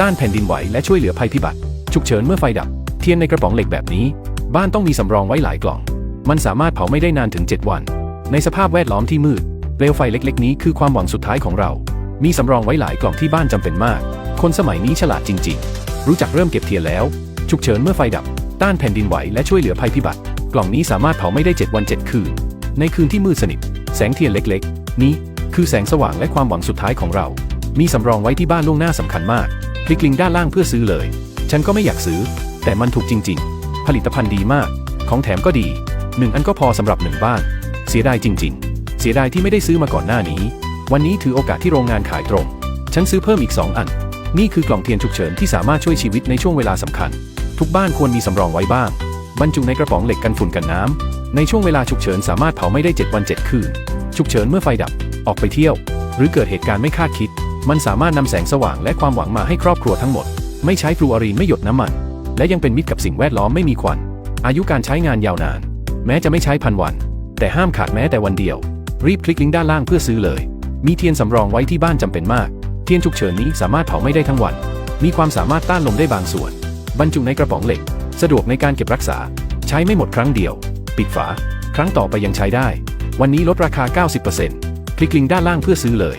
ต้านแผ่นดินไหวและช่วยเหลือภัยพิบัติ ฉุกเฉินเมื่อไฟดับ เทียนในกระป๋องเหล็กแบบนี้ บ้านต้องมีสำรองไว้หลายกล่อง มันสามารถเผาไม่ได้นานถึง 7 วัน ในสภาพแวดล้อมที่มืดเปลวไฟเล็ก ๆ นี้คือความหวังสุดท้ายของเรา มีสำรองไว้หลายกล่องที่บ้านจำเป็นมาก คนสมัยนี้ฉลาดจริง ๆ รู้จักเริ่มเก็บเทียนแล้ว ฉุกเฉินเมื่อไฟดับ ต้านแผ่นดินไหวและช่วยเหลือภัยพิบัติ กล่องนี้สามารถเผาไม่ได้ 7 วัน 7 คืน ในคืนที่มืดสนิท แสงเทียนเล็ก ๆ นี้คือแสงสว่างและความหวังสุดท้ายของเรา มีสำรองไว้ที่บ้านล่วงหน้าสำคัญมาก คลิกลิงก์ด้านล่างเพื่อซื้อเลย ฉันก็ไม่อยากซื้อ แต่มันถูกจริง ๆ ผลิตภัณฑ์ดีมาก ของแถมก็ดี หนึ่งอันก็พอสำหรับหนึ่งบ้าน เสียดายจริง ๆ เสียดายที่ไม่ได้ซื้อมาก่อนหน้านี้ วันนี้ถือโอกาสที่โรงงานขายตรง ฉันซื้อเพิ่มอีก 2 อัน นี่คือกล่องเทียนฉุกเฉินที่สามารถช่วยชีวิตในช่วงเวลาสำคัญ ทุกบ้านควรมีสำรองไว้บ้าง บรรจุในกระป๋องเหล็กกันฝุ่นกันน้ำในช่วงเวลาฉุกเฉินสามารถเผาไม่ได้ 7 วัน 7 คืน ฉุกเฉินเมื่อไฟดับ ออกไปเที่ยว หรือเกิดเหตุการณ์ไม่คาดคิด มันสามารถนำแสงสว่างและความหวังมาให้ครอบครัวทั้งหมด ไม่ใช้ฟลูออรีนไม่หยดน้ำมัน และยังเป็นมิตรกับสิ่งแวดล้อมไม่มีควัน อายุการใช้งานยาวนาน แม้จะไม่ใช้พันวัน แต่ห้ามขาดแม้แต่วันเดียว รีบคลิกลิงก์ด้านล่างเพื่อซื้อเลย มีเทียนสำรองไว้ที่บ้านจำเป็นมาก เทียนฉุกเฉินนี้สามารถเผาไม่ได้ทั้งวัน มีความสามารถต้านลมได้บางส่วน บรรจุในกระป๋องเหล็ก สะดวกในการเก็บรักษา ใช้ไม่หมดครั้งเดียว ปิดฝา ครั้งต่อไปยังใช้ได้ วันนี้ลดราคา 90%คลิกลิงก์ด้านล่างเพื่อซื้อเลย